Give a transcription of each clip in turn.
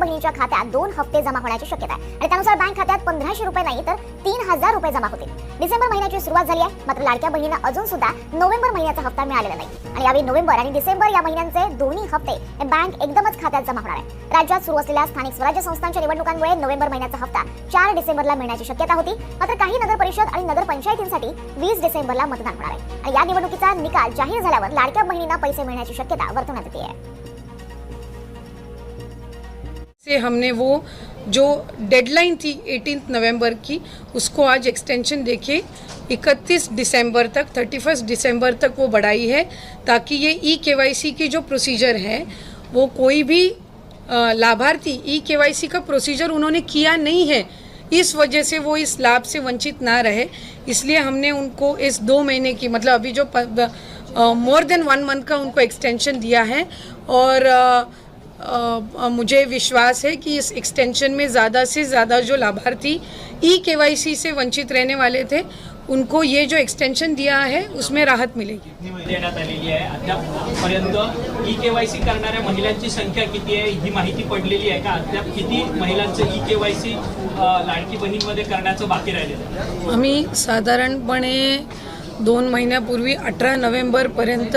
बहिणीच्या खात्यात दोन हप्ते जमा होण्याची शक्यता आहे. आणि त्यानुसार बँक खात्यात पंधराशे रुपये नाही तर तीन हजार रुपये जमा होतील. डिसेंबर महिन्याची सुरुवात झाली आहे मात्र लाडक्या बहिणींना अजून सुद्धा नोव्हेंबर महिन्याचा हप्ता मिळालेला नाही. आणि यावेळी नोव्हेंबर आणि डिसेंबर या महिन्यांचे दोन्ही हप्ते हे बँक एकदमच खात्यात जमा होणार आहे. राज्यात सुरू असलेल्या स्थानिक स्वराज्य संस्थांच्या निवडणुकांमुळे नोव्हेंबर महिन्याचा हप्ता चार डिसेंबरला मिळण्याची शक्यता होती. मात्र काही नगर परिषद आणि नगर पंचायतींसाठी वीस डिसेंबरला मतदान होणार आहे. आणि या निवडणुकीचा निकाल जाहीर झाल्यावर लाडक्या बहिणींना पैसे मिळण्याची शक्यता वर्तवण्यात येते. आहे से हमने वो जो डेडलाइन थी 18 नवंबर की उसको आज एक्सटेंशन देके 31 दिसंबर तक 31 दिसंबर तक वो बढ़ाई है ताकि ये ई केवाईसी की जो प्रोसीजर है वो कोई भी लाभार्थी ई केवाईसी का प्रोसीजर उन्होंने किया नहीं है इस वजह से वो इस लाभ से वंचित ना रहे। इसलिए हमने उनको इस दो महीने की मतलब अभी जो मोर देन वन मंथ का उनको एक्सटेंशन दिया है और अ, मुझे विश्वास है कि इस एक्सटेंशन में ज़्यादा से ज़्यादा जो लाभार्थी ई केवाईसी से वंचित रहने वाले थे उनको ये जो एक्सटेंशन दिया है उसमें राहत मिलेगी। देण्यात आलेली आहे? अद्यापपर्यंत ई केवायसी करणाऱ्या महिलांची संख्या किती आहे? ही माहिती पडलेली आहे का? अद्याप किती महिलांचं ई केवायसी लाडकी बहीणमध्ये करण्याचं बाकी राहिलेलं आम्ही साधारणपणे दोन महिन्यापूर्वी अठरा नोव्हेंबरपर्यंत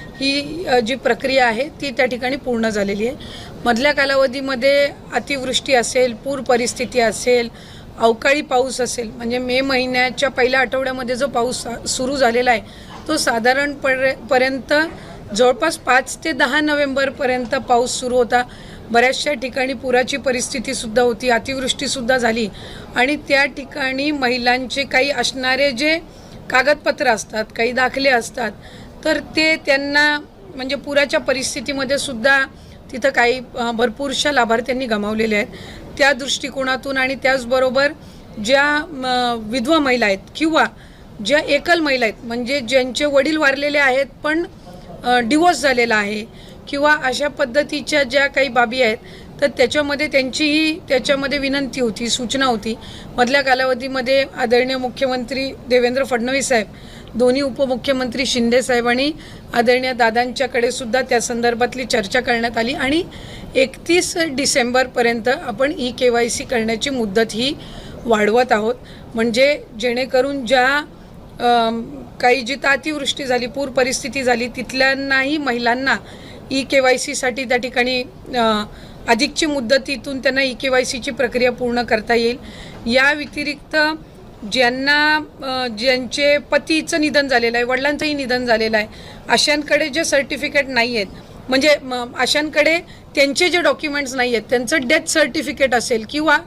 ही जी प्रक्रिया आहे ती त्या ठिकाणी पूर्ण झालेली आहे. मधल्या कालावधीमध्ये अतिवृष्टी असेल पूर परिस्थिती असेल अवकाळी पाऊस असेल म्हणजे मे महिन्याच्या पहिल्या आठवड्यामध्ये जो पाऊस सुरू झालेला आहे तो साधारण पर्यंत जवळपास पाच ते दहा नोव्हेंबरपर्यंत पाऊस सुरू होता. बऱ्याचशा ठिकाणी पुराची परिस्थितीसुद्धा होती अतिवृष्टीसुद्धा झाली. आणि त्या ठिकाणी महिलांचे काही असणारे जे कागदपत्र असतात काही दाखले असतात तर ते त्यांना म्हणजे पुराच्या परिस्थितीमध्ये सुद्धा तिथं काही भरपूरशा लाभार्थ्यांनी गमावलेल्या आहेत. त्या दृष्टिकोनातून आणि त्याचबरोबर ज्या म, विधवा महिला आहेत किंवा ज्या एकल महिला आहेत म्हणजे ज्यांचे वडील वारलेले आहेत पण डिवोर्स झालेला आहे किंवा अशा पद्धतीच्या ज्या काही बाबी आहेत तर त्याच्यामध्ये त्यांचीही त्याच्यामध्ये विनंती होती सूचना होती. मधल्या कालावधीमध्ये आदरणीय मुख्यमंत्री देवेंद्र फडणवीस साहेब दोन्ही उपमुख्यमंत्री शिंदे साहेब आणि आदरणीय दादांच्याकडे सुद्धा त्या संदर्भातली चर्चा करण्यात आली. आणि एकतीस डिसेंबरपर्यंत आपण ई के वाय सी करण्याची मुदत ही वाढवत आहोत. म्हणजे जेणेकरून ज्या काही जिथं अतिवृष्टी झाली पूर परिस्थिती झाली तिथल्यांनाही महिलांना ई के वाय सीसाठी त्या ठिकाणी अधिकची मुदतीतून त्यांना ई के वाय सीची प्रक्रिया पूर्ण करता येईल. या व्यतिरिक्त ज्यांना ज्यांचे पतीचं निधन झालेलं आहे वडिलांचंही निधन झालेलं आहे अशांकडे जे सर्टिफिकेट नाही आहेत म्हणजे म, अशांकडे त्यांचे जे डॉक्युमेंट्स नाही आहेत त्यांचं डेथ सर्टिफिकेट असेल किंवा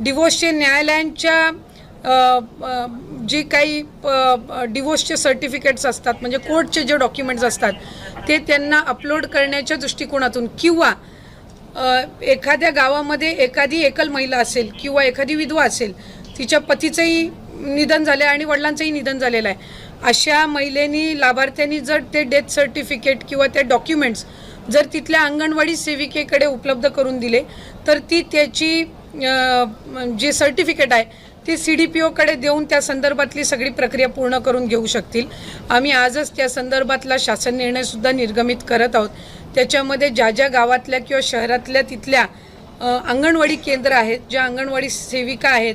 डिवोर्सचे न्यायालयांच्या जे काही डिवोर्सचे सर्टिफिकेट्स असतात म्हणजे कोर्टचे जे डॉक्युमेंट्स असतात ते त्यांना अपलोड करण्याच्या दृष्टिकोनातून किंवा एखाद्या गावामध्ये एखादी एकल महिला असेल किंवा एखादी विधवा असेल तिच्या पतीचंही निधन झालं आहे आणि वडिलांचंही निधन झालेलं आहे. अशा महिलेनी लाभार्थ्यांनी जर ते डेथ सर्टिफिकेट किंवा ते डॉक्युमेंट्स जर तिथल्या अंगणवाडी सेविकेकडे उपलब्ध करून दिले तर ती त्याची जे सर्टिफिकेट आहे ती सी डी पी ओकडे देऊन त्या संदर्भातली सगळी प्रक्रिया पूर्ण करून घेऊ शकतील. आम्ही आजच त्या संदर्भातला शासन निर्णयसुद्धा निर्गमित करत आहोत. त्याच्यामध्ये ज्या ज्या गावातल्या किंवा शहरातल्या तिथल्या अंगणवाडी केंद्र आहेत ज्या अंगणवाडी सेविका आहेत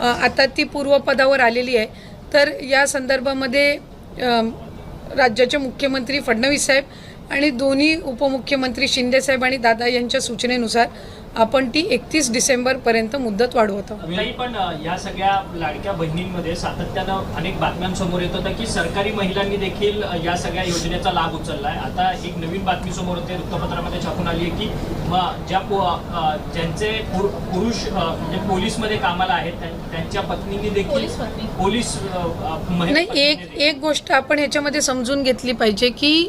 आता ती पूर्वपदावर आलेली आहे. तर या संदर्भामध्ये राज्याचे मुख्यमंत्री फडणवीस साहेब आणि दोन्ही उपमुख्यमंत्री शिंदे साहेब आणि दादा यांच्या सूचनेनुसार आपण ती एकतीस डिसेंबरपर्यंत मुदत वाढवत आहोत. पण या सगळ्या लाडक्या बहिणींमध्ये सातत्यानं अनेक बातम्यांसमोर येत होतं की सरकारी महिलांनी देखील या सगळ्या योजनेचा लाभ उचलला आहे आता एक नवीन बातमी समोर होते वृत्तपत्रामध्ये छापून आली आहे की ज्या ज्यांचे पुर- पुरुष म्हणजे पोलीसमध्ये कामाला आहेत त्यां- त्यांच्या पत्नींनी देखील पोलीस नाही एक एक गोष्ट आपण ह्याच्यामध्ये समजून घेतली पाहिजे की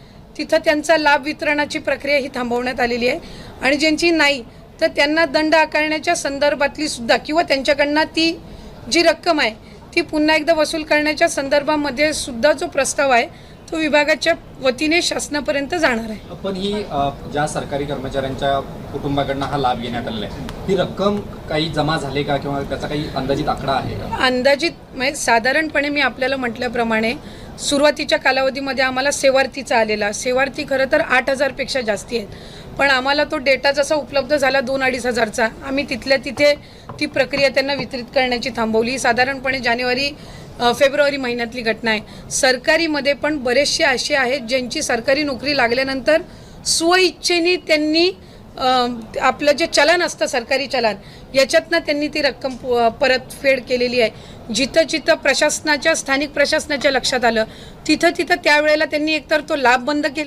तिथं त्यांचा लाभ वितरणाची प्रक्रिया ही थांबवण्यात आलेली आहे. आणि ज्यांची नाही तर त्यांना दंड आकारण्याच्या संदर्भातली सुद्धा किंवा त्यांच्याकडनं ती जी रक्कम आहे ती पुन्हा एकदा वसूल करण्याच्या संदर्भामध्ये सुद्धा जो प्रस्ताव आहे तो विभागाच्या वतीने शासनापर्यंत जाणार आहे. पण ही ज्या सरकारी कर्मचाऱ्यांच्या कुटुंबाकडनं हा लाभ घेण्यात आलेला आहे ही रक्कम काही जमा झाली का किंवा त्याचा काही अंदाजित आकडा आहे का? अंदाजित म्हणजे साधारणपणे मी आपल्याला म्हटल्याप्रमाणे सुरुवातीच्या कालावधीमध्ये आम्हाला सेवार्थीचा आलेला सेवार्थी खरं तर आठ हजारपेक्षा जास्ती आहेत. पण आम्हाला तो डेटा जसा उपलब्ध झाला दोन अडीच हजारचा आम्ही तिथल्या तिथे ती प्रक्रिया त्यांना वितरित करण्याची थांबवली. साधारणपणे जानेवारी फेब्रुवारी महिन्यातली घटना आहे. सरकारीमध्ये पण बरेचसे असे आहेत ज्यांची सरकारी नोकरी लागल्यानंतर स्वइच्छेने त्यांनी आपलं जे चलन असतं सरकारी चलन याच्यातनं त्यांनी ती रक्कम प- परतफेड केलेली आहे. जिथं जिथं प्रशासनाच्या स्थानिक प्रशासनाच्या लक्षात आलं तिथं तिथं त्यावेळेला त्यांनी एकतर तो लाभ बंद केला